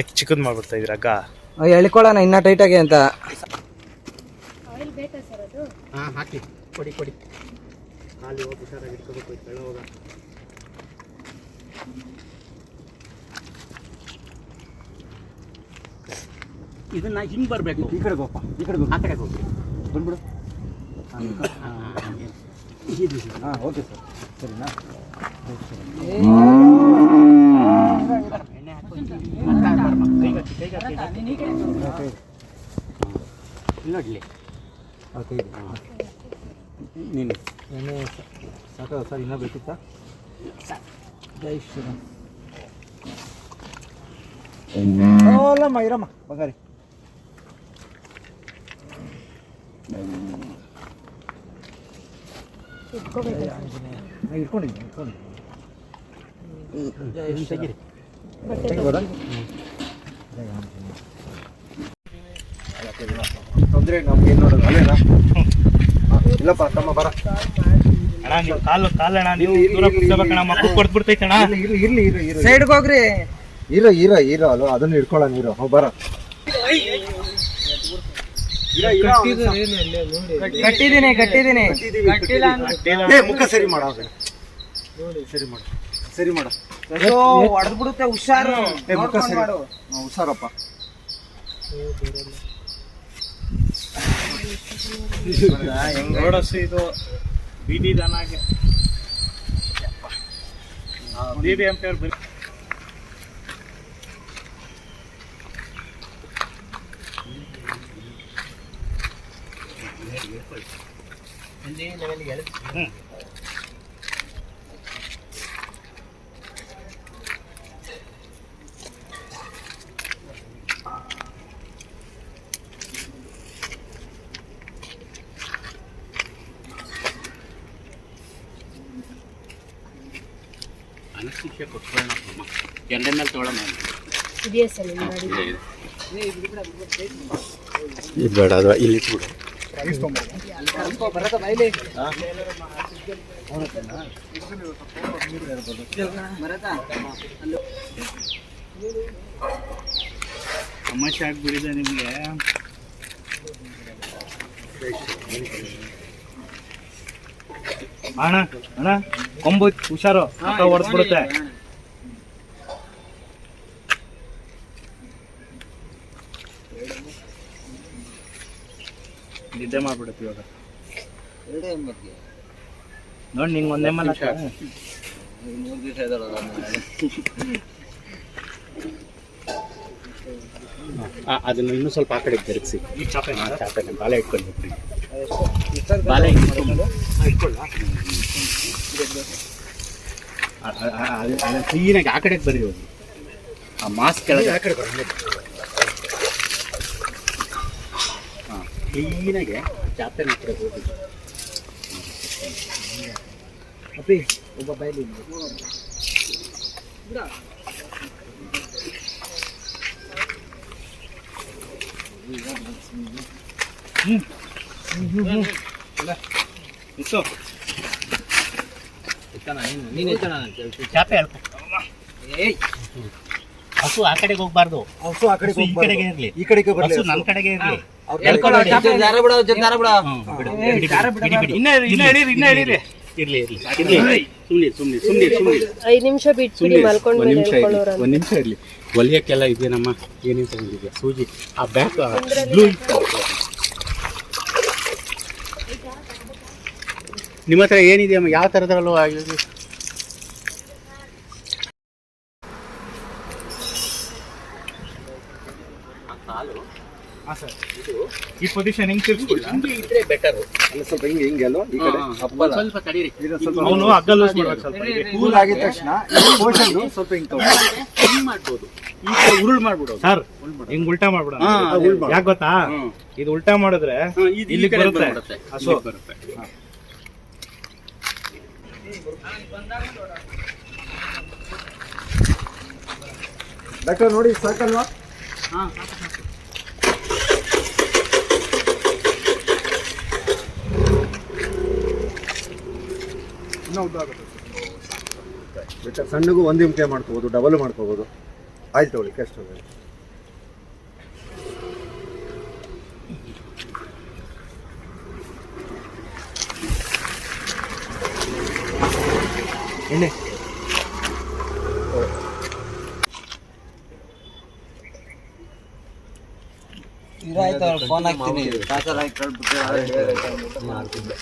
ಯಾಕೆ ಚಿಕ್ಕದ್ ಮಾಡ್ಬಿಡ್ತಾ ಇದ್ರ ಅಕ್ಕ? ಎಳ್ಕೊಳ್ಳೋಣ ಇನ್ನ ಟೈಟ್ ಆಗಿ ಅಂತ. ಆಯಿಲ್ ಬೇಕಾ ಸರ್ ಅದು? ಹಾ ಹಾಕಿ. ಕೊಡಿ ಕೊಡಿ. ಹೋಗಿ ಹುಷಾರಾಗಿ ಇಟ್ಕೋಬೇಕು ಹೋಗ ಇದನ್ನ ಹಿಂಗ್ ಬರ್ಬೇಕು. ಈ ಕಡೆ ಹೋಗಪ್ಪ ಈ ಕಡೆ ಆ ಕಡೆ ಹೋಗಿ. ಬಂದ್ಬಿಡು. ಹಾ, ಹಾಂ ಓಕೆ ಸರ್. ಸರಿನಾ? ನೋಡ್ಲಿ. ಓಕೆ ನೀನು. ಎಣ್ಣೆ ಸಾಕ ಸರ್ ಇನ್ನೂ ಬೇಕಿತ್ತಾ? ಜೈ ಶ್ರೀರಾಮ್. ಓಲಮ್ಮ ಇರಮ್ಮ ಬಂಗಾರಿ. ಇಟ್ಕೊಂಡಿದ್ದೀನಿ ಇಟ್ಕೊಂಡಿದ್ದೀನಿ ಜೈ ಇದನ್ನ ಆಂಜನೇಯ. ನಮ್ಗೆ ಏನು ನೋಡೋದು ಅಲ್ಲೇನಾ? ಇಲ್ಲಪ್ಪ ತಮ್ಮ ಬರ. ಅಣ್ಣ ನೀವು ಕಾಲು ಕಾಲಣ್ಣ ನೀವು ಇರ್ಲಿ, ದೂರ ಇರ್ಲಿ, ಕೂತ್ಕೋಬೇಕಣ್ಣ ಮಕ್ಕಳು ಕೊಡ್ತು ಬಿಡ್ತೈತಣ್ಣ ಇರ್ಲಿ ಇರ್ಲಿ ಇರು ಇರು ಸೈಡ್ಗೆ ಹೋಗ್ರಿ. ಇರೋ ಇರೋ ಇರೋ ಅಲ್ವ? ಅದನ್ನ ಹೋಗಿ ಬರ. ಕಟ್ಟಿದ್ದೀನಿ ಕಟ್ಟಿದ್ದೀನಿ. ಏ ಮುಖ ಸರಿ ಮಾಡ ಸರಿ ಮಾಡ. ಸರಿ ಮಾಡ. ಹುಷಾರು. ಮುಖ ಸರಿ. ಮಾಡು. ಹುಷಾರಪ್ಪ. ನೋಡಸ್ ಇದು ಬೀದಿ ದನಾಗೆ ಬಿ ಬಿ ಎಂ ಪಿ ಅವ್ರು ಬರೀ ಹ್ಮ್. ಅನಸ್ತಿಷ್ಯ ಕೊಟ್ಕೊಳ್ಳೋಣ ಅಮ್ಮ ಮೇಲೆ ತೊಗೊಳ್ಳೋಣ ಬೇಡ ಇಲ್ಲಿ ಸಮಸ್ಯೆ ಆಗ್ಬಿಡಿದೆ ನಿಮಗೆ. ಅಣ್ಣ ಅಣ್ಣ ಕೊಂಬು ಹುಷಾರು ಹೊಡೆದ್ಬಿಡುತ್ತೆ ನಿದ್ದೆ ಮಾಡ್ಬಿಡುತ್ತೆ ಇವಾಗ. ನೋಡಿ ನಿಂಗೆ ಒಂದೇ ಮನೆ ಆ, ಅದನ್ನ ಇನ್ನೂ ಸ್ವಲ್ಪ ಆ ಕಡೆ ತಿರುಗಿಸಿ ಈ ಚಾಪೆ ಆ ಚಾಪೆನ ಬಾಲೆ ಇಟ್ಕೊಂಡು ಬಿಟ್ರಿ ಬಾಲೆ ಇಟ್ಕೊಂಡು ಕ್ಲೀನಾಗಿ ಆ ಕಡೆಗೆ ಬರ್ರಿ ಹೋಗಿ. ಆ ಮಾಸ್ಕ್ ಕೆಳಗೆ. ಹಾಂ ಕ್ಲೀನಾಗೆ ಚಾಪೆ ಆ ಕಡೆ ಹೋಗಿ. ಅಪ್ಪಿ ಒಬ್ಬ ಬೈಲಿ ಇತ್ತು ನೀನು ಚಾಪೆ ಹೇಳ್ಕೊ ಹಸು ಆ ಕಡೆಗೆ ಹೋಗ್ಬಾರ್ದು ಹಸು ಆ ಕಡೆ ಈ ಕಡೆಗೆ ಇರ್ಲಿ ಈ ಕಡೆಗೆ ಬರಲಿ ಹಸು ನನ್ನ ಕಡೆಗೆ ಇರ್ಲಿ ಹಿಡೀರಿ ಇರ್ಲಿ ಇರ್ಲಿ ಸುಮ್ಮನೆ ಸುಮ್ಮನೆ ಸುಮ್ಮನೆ ಸುಮ್ಮನೆ ಐದು ನಿಮಿಷ ಬಿಟ್ಬಿಡಿ ಮಲ್ಕೊಂಡು ಒಂದು ನಿಮಿಷ ಇರಲಿ ಒಂದು ನಿಮಿಷ ಇರಲಿ. ಹೊಲಿಯಕ್ಕೆಲ್ಲ ಇದೆಯೇನಮ್ಮ ಏನೇನು ತಗೊಂಡಿದ್ಯಾ ಸೂಜಿ. ಆ ಬ್ಯಾಕ್ ಬ್ಲೂ ನಿಮ್ಮ ಹತ್ರ ಏನಿದೆಯಮ್ಮ? ಯಾವ ಹಾಂ ಸರ್ ಈ ಪೊಸಿಷನ್ ಹೆಂಗ್ ತಿರ್ಸ್ಕೊಳ್ಳ ಹಿಂಗೆ ಇದ್ರೆ ಬೆಟರು ಸ್ವಲ್ಪ ಹಿಂಗೆ ಹಿಂಗೆ ಅಲ್ವಾ? ಈ ಕಡೆ? ಅಪ್ಪಲ್ಲ ಸ್ವಲ್ಪ ತಡೀರಿ ಇದು ಸ್ವಲ್ಪ ಅವನು ಲೂಸ್ ಮಾಡ್ಬೇಕು ಸ್ವಲ್ಪ ಕೂಲ್ ಆಗಿದ ತಕ್ಷಣ ಸ್ವಲ್ಪ ಹಿಂಗೆ. ಹಿಂಗ್ ಮಾಡ್ಬೋದು. ಈ ಕಡೆ ಉರುಳು ಮಾಡ್ಬಿಡೋದು. ಸರ್ ಹಿಂಗ್ ಉಲ್ಟಾ ಮಾಡ್ಬಿಡ. ಯಾಕೆ ಗೊತ್ತಾ. ಇದು ಉಲ್ಟಾ ಮಾಡಿದ್ರೆ ಇಲ್ಲಿ ಬರುತ್ತೆ. ಹಸು ಡಾಕ್ಟರ್ ನೋಡಿ ಸಾಕಲ್ವಾ? ಜೀವನ ಬೇಕಾದ್ರೆ ಸಣ್ಣಗೂ ಒಂದು ಎಂ ಮಾಡ್ಕೋಬೋದು ಡಬಲ್ ಮಾಡ್ಕೋಬೋದು. ಆಯ್ತು ತಗೊಳ್ಳಿ ಕ್ಯಾಶ್ ತಗೊಳ್ಳಿ. ಎಣ್ಣೆ. ಫೋನ್ ಹಾಕ್ತೀನಿ. ಮಾಡ್ತಿದ್ದೆ.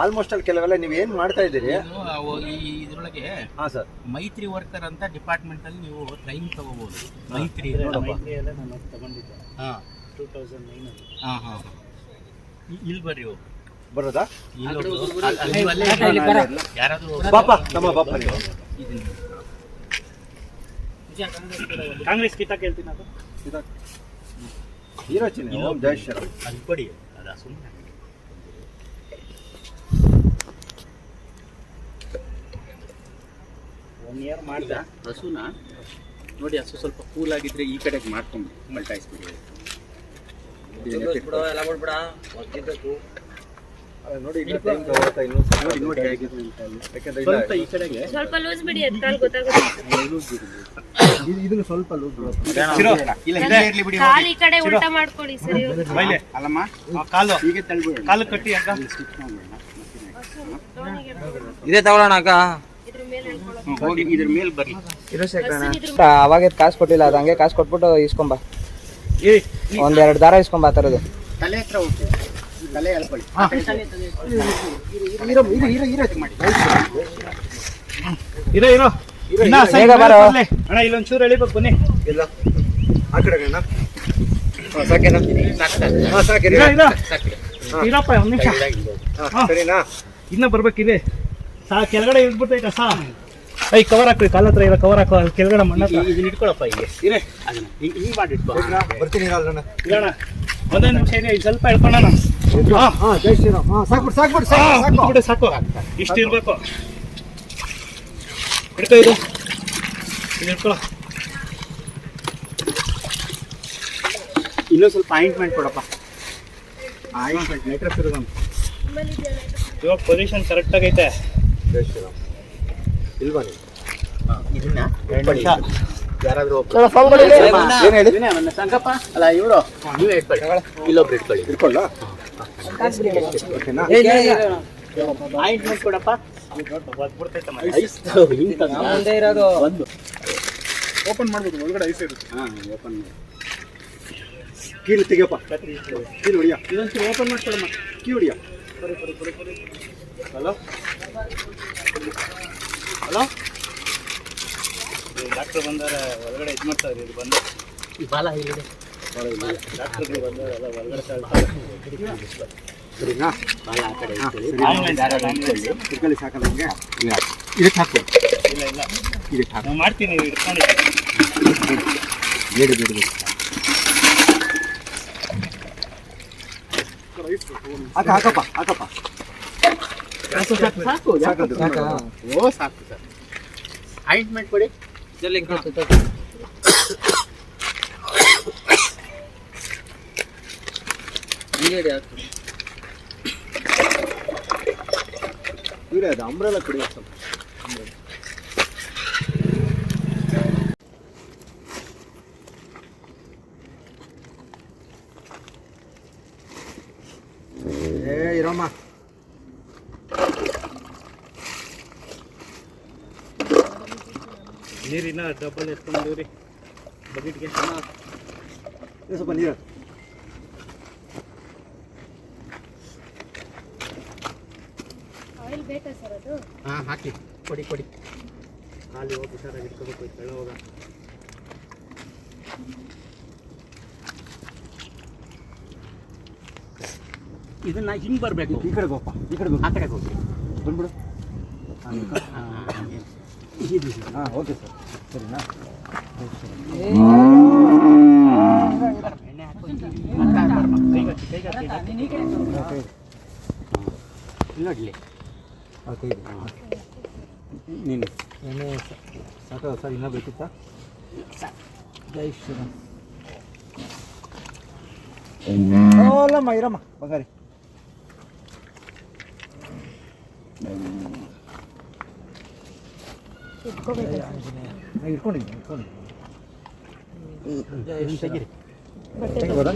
ಆಲ್ಮೋಸ್ಟ್ ಅಲ್ಲಿ ಕೆಲವೆಲ್ಲ ನೀವು ಏನ್ ಮಾಡ್ತಾ ಇದ್ದೀರಿ? ಇದ್ರೊಳಗೆ ಈ ಇದರೊಳಗೆ ಹಾ ಸರ್ ಮೈತ್ರಿ ವರ್ಕರ್ ಅಂತ ಡಿಪಾರ್ಟ್ಮೆಂಟ್ ಅಲ್ಲಿ ನೀವು ಟ್ರೈನಿಂಗ್ ತಗೋಬಹುದು ಮೈತ್ರಿ ನಾನು ತಗೊಂಡಿದ್ದೆ. ಹಾ. ಟೂ ತೌಸಂಡ್ ನೈನ್ ಹಾ ಹಾ ಇಲ್ಲಿ ಬರ್ರಿ. ಬರೋದಾ? ಯಾರಾದ್ರೂ ಬಾಪ ನಮ್ಮ ಬಾಪ ನೀವು. ಕಾಂಗ್ರೆಸ್ ಕಿತ್ತ ಕೇಳ್ತೀನಿ ಅದು. ಹೀರೋ ಚಿನ್ನ ಜೈ ಶ್ರೀರಾಮ್. ಕೊಡಿ. ಅದ ಸುಮ್ಮನೆ ಒನ್ ಇಯರ್ ಮಾಡ್ದ. ಹಸುನ ನೋಡಿ ಹಸು ಸ್ವಲ್ಪ ಕೂಲ್ ಆಗಿದ್ರೆ ಈ ಕಡೆಗೆ ಮಾಡ್ಕೊಂಡು ಮಲ್ಟಾಯಿಸ್ಬಿಡಿ ನೋಡಿ ನೋಡಿ ಹೇಗಿದೆ ಅಂತ ಯಾಕಂದ್ರೆ ಸ್ವಲ್ಪ ಈ ಕಡೆಗೆ. ಸ್ವಲ್ಪ ಲೂಸ್ ಬಿಡಿ ಅದ್ ಕಾಲ್ ಗೊತ್ತಾಗುತ್ತೆ. ಇದು- ಇದನ್ನು ಸ್ವಲ್ಪ ಲೂಸ್ ಇಲ್ಲ ಇಲ್ಲೇ ಇರ್ಲಿ ಬಿಡಿ ಕಾಲ್ ಈ ಕಡೆ ಉಲ್ಟಾ ಮಾಡ್ಕೊಳ್ಳಿ ಸರಿ ಬೈಲೆ ಅಲ್ಲಮ್ಮ. ಕಾಲು. ಹೀಗೆ ತಳ್ಬಿಡಿ ಕಾಲು ಕಟ್ಟಿ ಅಕ್ಕ ಇದೇ ತಗೊಳ್ಳೋಣ ಅಕ್ಕ ಇದ್ರ ಮೇಲೆ ಹೇಳ್ಕೊಳ್ಳೋ ಹ್ಮ್, ಹೋಗಿ ಇದ್ರ ಮೇಲೆ ಬರ್ಲಿ ಇರೋ ಹಸುನ್ ಇದ್ರ ಅವಾಗ ಕಾಸು ಕೊಟ್ಟಿಲ್ಲ ಅದು ಹಂಗೆ ಕಾಸು ಕೊಟ್ಬಿಟ್ಟು ಇಸ್ಕೊಂಬ ಏ ಒಂದೆರಡು ದಾರ ಇಸ್ಕೊಂಬ ಆ ಥರದ್ದು ತಲೆ ಹತ್ರ ಹೋಗಿ ತಲೆ ಎಳ್ಕೊಳ್ಳಿ ಇರೋ ಇರೋ ಇನ್ನ ಬೇಗ ಸೈಡ್ ಬಾರೋ. ಬರ್ಲೆ. ಅಣ್ಣ ಇಲ್ಲೊಂದ್ ಚೂರು ಎಳಿಬೇಕು ಬನ್ನಿ ಇಲ್ಲ ಆ ಕಡೆ ಅಣ್ಣ ಸಾಕೇನಾ ಹಾಂ ಸಾಕಿರಿ ಇರಪ್ಪ ಒಂದ್ ನಿಮಿಷ ಹಾಂ ಸರಿನಾ ಇನ್ನ ಬರ್ಬೇಕಿದೆ ಸಾ ಕೆಳಗಡೆ ಇಟ್ಬಿಟ್ಟೈತ ಸಾ ಐ ಕವರ್ ಹಾಕ್ರಿ ಕಾಲ ಹತ್ರ ಇಲ್ಲ ಕವರ್ ಹಾಕೋ ಕೆಳಗಡೆ ಮಣ್ಣ. ಇದನ್ನ ಇಟ್ಕೊಳಪ್ಪ ಈಗ ಇರೇ ಅದನ್ನ ಹಿಂಗ್ ಮಾಡಿ ಇಟ್ಕೊ. ಬರ್ತೀನಿ ಒಂದೇ ನಿಮಿಷ ಇದೆ ಸ್ವಲ್ಪ ಹೇಳ್ಕೊಳ್ಳೋಣ ಹಾ ಜೈ ಶ್ರೀರಾಮ್. ಹಾಂ ಸಾಕು ಬಿಡು ಸಾಕು ಇಷ್ಟು ಇರ್ಬೇಕು. ಹಿಡ್ಕೊ ಇದು. ಇದು ಹಿಡ್ಕೊಳ್ಳೋ ಇನ್ನೊಂದ್ ಸ್ವಲ್ಪ ಆಯಿಂಟ್ಮೆಂಟ್ ಕೊಡಪ್ಪ. ಆಯಿಂಟ್ಮೆಂಟ್ ಇದೆಯಲ್ಲ ಇದು. ಇವಾಗ ಪೊಸಿಷನ್ ಕರೆಕ್ಟ್ ಆಗೈತೆ. ಜೈ ಶ್ರೀರಾಮ್. ಇಲ್ವಾ ನೀವು ಇದನ್ನ ನಿಮಿಷ. ಯಾರಾದ್ರೂ ಏನು ಹೇಳಿ ಸಂಗಪ್ಪ ಅಲ್ಲ ಇವರು ನೀವೇ ಇಟ್ಕೊಳ್ಳಿ ಇಲ್ಲೊಬ್ರು ಇಟ್ಕೊಳ್ಳಿ ಇಟ್ಕೊಳ್ಳ ಓಕೆನಾ ಆಯಿಂಟ್ಮೆಂಟ್ ಕೊಡಪ್ಪ ಒದ್ಬಿಡ್ತೈತೆ ಮನೆ. ಐಸ್ ಹಿಂಗ್ ತಂದ. ಇರೋದು ಒಂದು ಓಪನ್ ಮಾಡ್ಬೋದು ಒಳಗಡೆ ಐಸ್ ಇರುತ್ತೆ ಹಾ ಓಪನ್ ಕೀಲು ತೆಗಿಯಪ್ಪ ಕೀಲು ಹೊಡಿಯ ಇದೊಂಚೂರು ಓಪನ್ ಮಾಡ್ಕೊಳಮ್ಮ ಕೀ ಹೊಡಿಯ ಹಲೋ ಹಲೋ? ಡಾಕ್ಟರ್ ಬಂದಾರೆ ಹೊರಗಡೆ ಇದು ಮಾಡ್ತಾರೆ ಇದು ಬಂದು. ಈ ಬಾಲ ಇಲ್ಲಿದೆ ಡಾಕ್ಟರ್ಗಳು ಬಂದಾರೆ ಎಲ್ಲ ಒಳಗಡೆ ತಳ್ತಾರೆ. ಸರಿನಾ? ಬಾಲ ಆ ಕಡೆ ಸಾಕಲ್ಲ ನಿಮಗೆ? ಇದಕ್ಕೆ ಹಾಕು ಇಲ್ಲ ಇಲ್ಲ. ಇದಕ್ಕೆ ಹಾಕು ನಾನು ಮಾಡ್ತೀನಿ ಇಟ್ಕೊಂಡಿದ್ದೀನಿ ಬೇಡ ಬೇಡಿ ಬೇಡಿ. ಹಾಕ ಹಾಕಪ್ಪ ಹಾಕಪ್ಪ. ಸಾಕು ಸಾಕು ಸಾಕು ಸಾಕು ಸಾಕು. ಓ ಸಾಕು ಸರ್ ಆಯಿಂಟ್ಮೆಂಟ್ ಕೊಡಿ ಇವರೇ ಅದು ಅಂಬ್ರೆಲ್ಲ ಕುಡಿ ಸ್ವಲ್ಪ. ಏ ಇರಮ್ಮ ನೀರಿನ ಡಬ್ಬಲ್ ಎತ್ಕೊಂಡಿವ್ರಿ ಬಕೆಟ್ಗೆ. ಸ್ವಲ್ಪ ನೀರು. ಆಯಿಲ್ ಬೇಕಾ ಸರ್ ಅದು? ಹಾ ಹಾಕಿ. ಕೊಡಿ ಕೊಡಿ. ಖಾಲಿ ಹೋಗಿ ಹುಷಾರಾಗಿ ಇಟ್ಕೋಬೇಕು ಕೆಳ ಹೋಗ. ಇದನ್ನ ಹಿಂಗ್ ಬರಬೇಕು. ಈ ಕಡೆ ಹೋಗಪ್ಪ ಈ ಕಡೆ ಆ ಕಡೆ ಹೋಗಿ. ಬಂದ್ಬಿಡು. ಹಾಂ ಓಕೆ ಸರ್. ಸರಿನಾ ಎಣ್ಣೆ ಹಾಕು. ಕೈಗೆ ಕೈಗೆ ಕೈಗೆ ನೋಡ್ಲಿ ಓಕೆ ನೀನು ಎಣ್ಣೆ ಸಾಕ ಸರ್ ಇನ್ನೂ ಬೇಕಿತ್ತಾ ಜೈ ಶ್ರೀರಾಮ್ ಅಲ್ಲಮ್ಮ ಇರಮ್ಮ ಬಂಗಾರಿ ಇಟ್ಕೋಬೇಕು ನಾ ಇಟ್ಕೊಂಡಿದ್ದೀನಿ ಇಟ್ಕೊಂಡಿದ್ದೀನಿ ತೆಗೀರಿ. ತೆಗಿಬೋದಾ?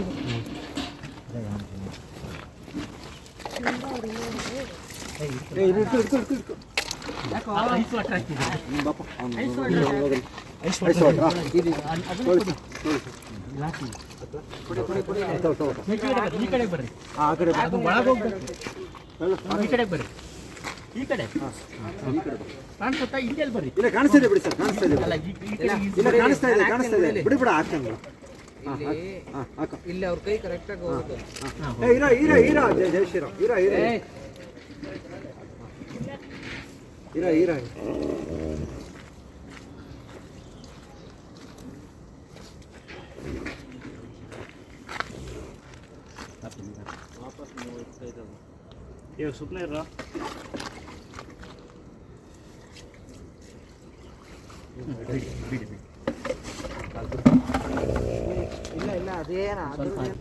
ಐಸ್ ವಾಟರ್ ಈ ಕಡೆಗೆ ಬರ್ರಿ ಆ ಕಡೆ ಅದು ಒಳಗೆ ಹೋಗ್ಬೇಕು? ಈ ಕಡೆಗೆ ಬರ್ರಿ. ಈ ಕಡೆ. ಕಾಣಿಸುತ್ತಾ? ಹಿಂದೆ ಬರ್ರಿ. ಇಲ್ಲ ಕಾಣಿಸ್ತಾ ಇದೆ ಬಿಡಿ ಸರ್ ಕಾಣಿಸ್ತಾ ಇದೆ. ಅಲ್ಲ ಈ ಈ ಕಡೆ ಈ ಇಲ್ಲ ಕಾಣಿಸ್ತಾ ಇದೆ ಕಾಣಿಸ್ತಾ ಇದೆ. ಬಿಡಿ ಬಿಡ ಹಾಕ್ತಂಗ ಹಾಕ ಇಲ್ಲಿ ಅವ್ರ ಕೈ ಕರೆಕ್ಟಾಗಿ ಹೋಗುತ್ತೆ. ಏ ಇರ ಇರ ಇರ ಜೈ ಜೈ ಶ್ರೀರಾಮ್. ಇರ ಇರ. ಇರ ಇರ. ಇವಾಗ ಸುಮ್ಮನೆ ಇರೋ ಇಲ್ಲ ಇಲ್ಲ ಅದೇನ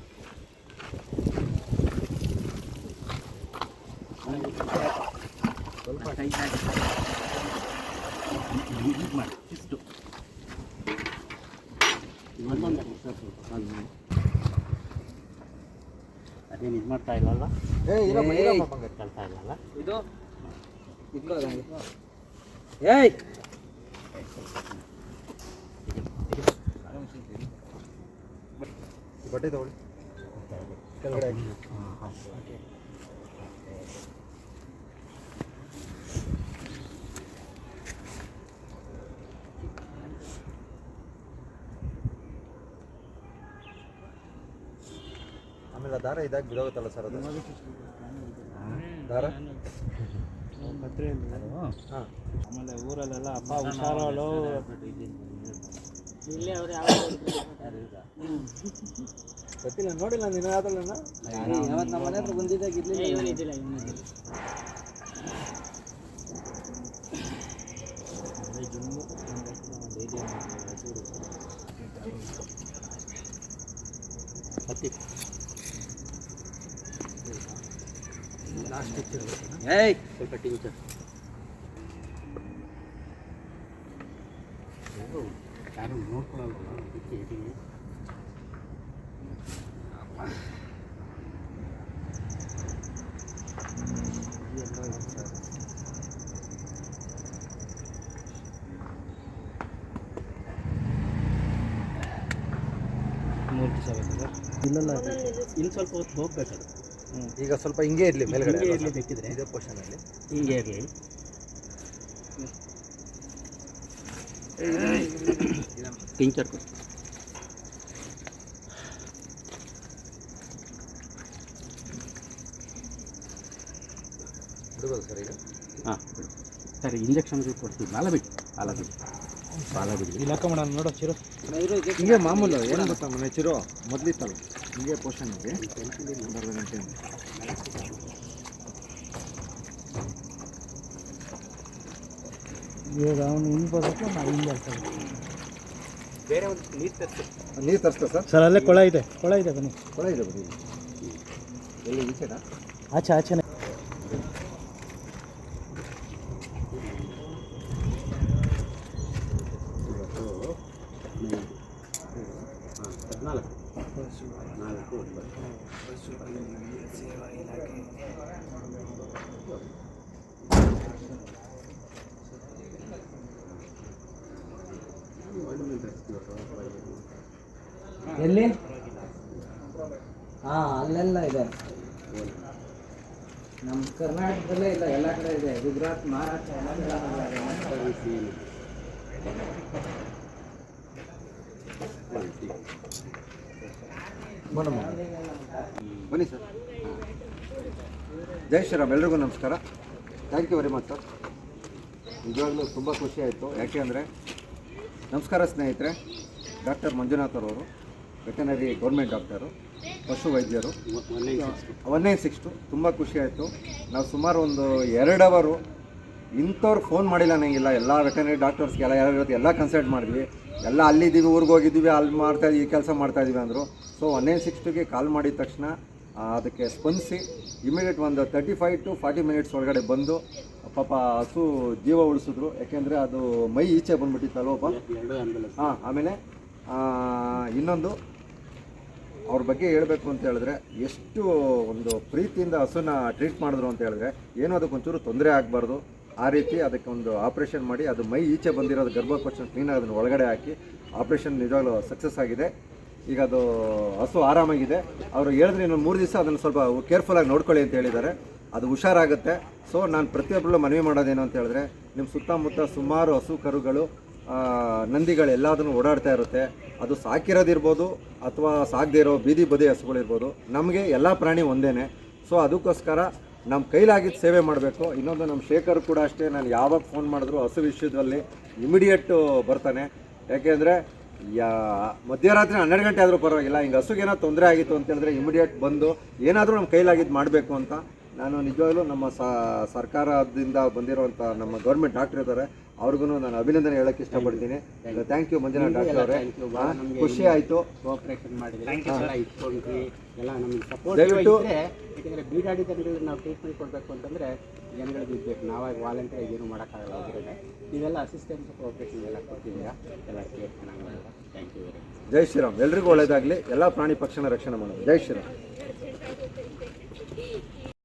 ಅದ್ರದ್ದು ಸ್ವಲ್ಪ ಟೈಟ್ ಆಗಿ ಇದು ಮಾಡಿ ಇಷ್ಟು ಒಂದೊಂದು ಅದೇನು ಇದು ಮಾಡ್ತಾ ಇಲ್ಲಲ್ಲ ಏ ಇರಮ್ಮ ಇರಮ್ಮ ಬಂಗಾರ ಕಳ್ತಾ ಇಲ್ಲಲ್ಲ ಇದು ಇಟ್ಕೋ ಅದಂಗೆ. ಏಯ್ ಬಟ್ಟೆ ತಗೊಳ್ಳಿ ಕೆಳಗಡೆ ಹಾಕಿ ಆಮೇಲೆ ಆ ದಾರ ಇದಾಗಿ ಬಿಡೋಗುತ್ತಲ್ಲ ಸರ್ ಅದು ದಾರ ಹಾಂ ಆಮೇಲೆ ಊರಲ್ಲೆಲ್ಲ ಅಪ್ಪ ಹುಷಾರಳು ಗೊತ್ತಿಲ್ಲ ನೋಡಿಲ್ಲ ನೀನು ಯಾವ್ದಲ್ಲ ಯಾವತ್ತು ನಮ್ಮ ಮನೆ ಹತ್ರ ಬಂದಿದ್ದಾಗ ಇರ್ಲಿಲ್ಲ ಹತ್ತಿ ಏಯ್! ಸ್ವಲ್ಪ ಟಿಂಚ ಅದಕ್ಕೆ ಮೂರು ದಿವಸ ಇಲ್ಲಲ್ಲ ಇನ್ನು ಸ್ವಲ್ಪ ಹೊತ್ತು ಹೋಗ್ಬೇಕದು ಈಗ ಸ್ವಲ್ಪ ಹಿಂಗೆ ಇರಲಿ ಮೇಲ್ಗಡೆ ಹಿಂಗೆ ಇರ್ಲಿ? ಬೇಕಿದ್ರೆ. ಇದೇ ಪೋರ್ಷನಲ್ಲಿ ಹಿಂಗೆ ಇರಲಿ. ಟಿಂಚರ್ ಕೊಡಿ ಬಿಡ್ಬೋದು ಸರ್ ಈಗ ಹಾಂ ಸರಿ ಇಂಜೆಕ್ಷನ್ಗಳು ಕೊಡ್ತೀವಿ ಬಾಲ ಬಿಡಿ ಬಾಲ ಬಿಡಿ ಬಾಲ ಬಿಡಿ ಇಲಾಖೆ ಮಾಡೋಣ ನೋಡು ಚಿರು. ಹಿಂಗೆ ಮಾಮೂಲು ಏನು ಗೊತ್ತಾ ಮನೆ ಚಿರು? ಮೊದಲಿತ್ತಲ್ಲ ಹಿಂಗೆ ಪೋರ್ಷನ್ ಇದೆ ಒಂದು ಅರ್ಧ ಗಂಟೆ ಇವಾಗ ಅವನು ಹಿಂಗೆ ಬರ್ಬೇಕು ನಾವು ಹಿಂಗೆ ಬೇರೆ ಒಂದು ನೀರು ತರಿಸಿ. ನೀರು ತರಿಸ್ತಾ ಸರ್? ಸರ್ ಅಲ್ಲೇ ಕೊಳ ಇದೆ. ಕೊಳ ಇದೆ ಬನ್ನಿ. ಕೊಳ ಇದೆ ಬನ್ನಿ. ಎಲ್ಲಿ ಈಚೆನಾ? ಆಚೆ ಆಚೆನೆ. ಹದಿನಾಲ್ಕು ನಾಲ್ಕು ಒಂಬತ್ತು ಎಲ್ಲಿ? ಹಾಂ ಅಲ್ಲೆಲ್ಲ ಇದೆ. ನಮ್ಮ ಕರ್ನಾಟಕದಲ್ಲೇ ಇಲ್ಲ, ಎಲ್ಲ ಕಡೆ ಇದೆ. ಗುಜರಾತ್, ಮಹಾರಾಷ್ಟ್ರ ಎಲ್ಲ. ಬನ್ನಿ ಸರ್. ಜೈ ಶ್ರೀರಾಮ್, ಎಲ್ರಿಗೂ ನಮಸ್ಕಾರ. Thank you very much sir ನಿಜವಾಗ್ಲೂ ತುಂಬ ಖುಷಿ ಆಯಿತು. ಯಾಕೆ ಅಂದರೆ ನಮಸ್ಕಾರ ಸ್ನೇಹಿತರೆ ಡಾಕ್ಟರ್ ಮಂಜುನಾಥರವರು ವೆಟನರಿ ಗೌರ್ಮೆಂಟ್ ಡಾಕ್ಟರು ಪಶು ವೈದ್ಯರು ಒನ್ ನೈನ್ ಸಿಕ್ಸ್ ಟು ತುಂಬ ಖುಷಿ ಆಯಿತು. ನಾವು ಸುಮಾರು ಒಂದು ಎರಡು ಅವರು ಇಂಥವ್ರು ಫೋನ್ ಮಾಡಿಲ್ಲ ನನಗಿಲ್ಲ ಎಲ್ಲ ವೆಟನರಿ ಡಾಕ್ಟರ್ಸ್ಗೆಲ್ಲ ಯಾರು ಇವತ್ತು ಎಲ್ಲ ಕನ್ಸಲ್ಟ್ ಮಾಡಿದ್ವಿ. ಎಲ್ಲ ಅಲ್ಲಿದ್ದೀವಿ ಊರಿಗೆ ಹೋಗಿದ್ದೀವಿ ಅಲ್ಲಿ ಮಾಡ್ತಾ ಇದೀವಿ ಈ ಕೆಲಸ ಮಾಡ್ತಾ ಇದೀವಿ ಅಂದರು. ಸೊ ಒನ್ ನೈನ್ ಸಿಕ್ಸ್ ಟುಗೆ ಕಾಲ್ ಮಾಡಿದ ತಕ್ಷಣ ಅದಕ್ಕೆ ಸ್ಪಂದಿಸಿ ಇಮಿಡಿಯೇಟ್ ಒಂದು thirty five to forty minutes ಒಳಗಡೆ ಬಂದು, ಪಾಪ ಹಸು ಜೀವ ಉಳಿಸಿದ್ರು. ಯಾಕೆಂದರೆ ಅದು ಮೈ ಈಚೆ ಬಂದುಬಿಟ್ಟಿತ್ತು ಪಾಪ? ಎರಡು ಆಂಬುಲೆನ್ಸ್ ಹಾಂ, ಆಮೇಲೆ ಇನ್ನೊಂದು ಅವ್ರ ಬಗ್ಗೆ ಹೇಳಬೇಕು ಅಂತ ಹೇಳಿದ್ರೆ, ಎಷ್ಟು ಒಂದು ಪ್ರೀತಿಯಿಂದ ಹಸುನ ಟ್ರೀಟ್ ಮಾಡಿದ್ರು ಅಂತ ಹೇಳಿದ್ರೆ, ಏನು ಅದಕ್ಕೆ ಒಂಚೂರು ತೊಂದರೆ ಆಗಬಾರ್ದು. ಆ ರೀತಿ ಅದಕ್ಕೆ ಒಂದು ಆಪ್ರೇಷನ್ ಮಾಡಿ, ಅದು ಮೈ ಈಚೆ ಬಂದಿರೋದು ಗರ್ಭಕೋಶ ಕ್ಲೀನಾಗಿ ಅದನ್ನು ಒಳಗಡೆ ಹಾಕಿ ಆಪ್ರೇಷನ್ ನಿಜವಾಗ್ಲೂ ಸಕ್ಸಸ್ ಆಗಿದೆ. ಈಗ ಅದು ಹಸು ಆರಾಮಾಗಿದೆ. ಅವರು ಹೇಳಿದ್ರೆ ಇನ್ನೊಂದು ಮೂರು ದಿವಸ ಅದನ್ನು ಸ್ವಲ್ಪ ಕೇರ್ಫುಲ್ಲಾಗಿ ನೋಡ್ಕೊಳ್ಳಿ ಅಂತ ಹೇಳಿದ್ದಾರೆ. ಅದು ಹುಷಾರಾಗುತ್ತೆ. ಸೊ ನಾನು ಪ್ರತಿಯೊಬ್ಬರಲ್ಲೂ ಮನವಿ ಮಾಡೋದೇನು ಅಂತ ಹೇಳಿದ್ರೆ ನಿಮ್ಮ ಸುತ್ತಮುತ್ತ ಸುಮಾರು ಹಸು ಕರುಗಳು ನಂದಿಗಳು ಎಲ್ಲದನ್ನು ಓಡಾಡ್ತಾ ಇರುತ್ತೆ. ಅದು ಸಾಕಿರೋದಿರ್ಬೋದು ಅಥವಾ ಸಾಕದೇ ಇರೋ ಬೀದಿ ಬದಿ ಹಸುಗಳಿರ್ಬೋದು ನಮಗೆ ಎಲ್ಲ ಪ್ರಾಣಿ ಒಂದೇ ಸೊ ಅದಕ್ಕೋಸ್ಕರ ನಮ್ಮ ಕೈಲಾಗಿದ್ದು ಸೇವೆ ಮಾಡಬೇಕು. ಇನ್ನೊಂದು ನಮ್ಮ ಶೇಖರ್ ಕೂಡ ಅಷ್ಟೇ, ನಾನು ಯಾವಾಗ ಫೋನ್ ಮಾಡಿದ್ರು ಹಸು ವಿಷಯದಲ್ಲಿ ಇಮಿಡಿಯೇಟು ಬರ್ತಾನೆ. ಯಾಕೆಂದರೆ ಯಾ ಮಧ್ಯರಾತ್ರಿ ಹನ್ನೆರಡು ಗಂಟೆ ಆದರೂ ಪರವಾಗಿಲ್ಲ. ಹಿಂಗೆ ಹಸುಗೆ ಏನೋ ತೊಂದರೆ ಆಗಿತ್ತು ಅಂತ ಹೇಳಿದ್ರೆ ಇಮಿಡಿಯೇಟ್ ಬಂದು ಏನಾದರೂ ನಮ್ಮ ಕೈಲಾಗಿದ್ದು ಮಾಡಬೇಕು ಅಂತ ನಾನು ನಿಜವಾಗ್ಲೂ ನಮ್ಮ ಸರ್ಕಾರದಿಂದ ಬಂದಿರುವಂಥ ನಮ್ಮ ಗೌರ್ಮೆಂಟ್ ಡಾಕ್ಟರ್ ಇದ್ದಾರೆ ಅವ್ರಿಗೂ ನಾನು ಅಭಿನಂದನೆ ಹೇಳಕ್ಕೆ ಇಷ್ಟಪಡ್ತೀನಿ. ಥ್ಯಾಂಕ್ ಯು ಮಂಜುನಾಥ್ ಡಾಕ್ಟರ್ ಅವರೇ. ಖುಷಿ ಆಯಿತು. ಕೋಆಪರೇಷನ್ ಮಾಡಿದ್ರೆ. ಎಲ್ಲ ಇಟ್ಕೊಂಡ್ರಿ. ಎಲ್ಲ ನಮಗೆ ಸಪೋರ್ಟ್ ದಯವಿಟ್ಟು- ಇದ್ರೆ ಯಾಕಂದರೆ ಬೀಡಾಡಿ ನಾವು ಟ್ರೀಟ್ಮೆಂಟ್ ಕೊಡಬೇಕು ಅಂತಂದರೆ ಜನಗಳಿಗೆ ಇದ್ಬೇಕು ನಾವಾಗಿ ವಾಲಂಟಿಯರ್ ಏನು ಮಾಡೋಕ್ಕಾಗಲ್ಲ ಅದರಿಂದ ನೀವೆಲ್ಲ ಅಸಿಸ್ಟೆನ್ಸ್ ಕೋಆಪರೇಷನ್ ಎಲ್ಲ ಕೊಟ್ಟಿದ್ದೀರಾ ಎಲ್ಲ ಕೇರ್ ಚೆನ್ನಾಗಿ ಥ್ಯಾಂಕ್ ಯು ವೆರಿ ಮಚ್ ಜೈ ಶ್ರೀರಾಮ್. ಎಲ್ರಿಗೂ ಒಳ್ಳೆಯದಾಗಲಿ ಎಲ್ಲ ಪ್ರಾಣಿ ಪಕ್ಷಿನ ರಕ್ಷಣೆ ಮಾಡೋದು. ಜೈ ಶ್ರೀರಾಮ್.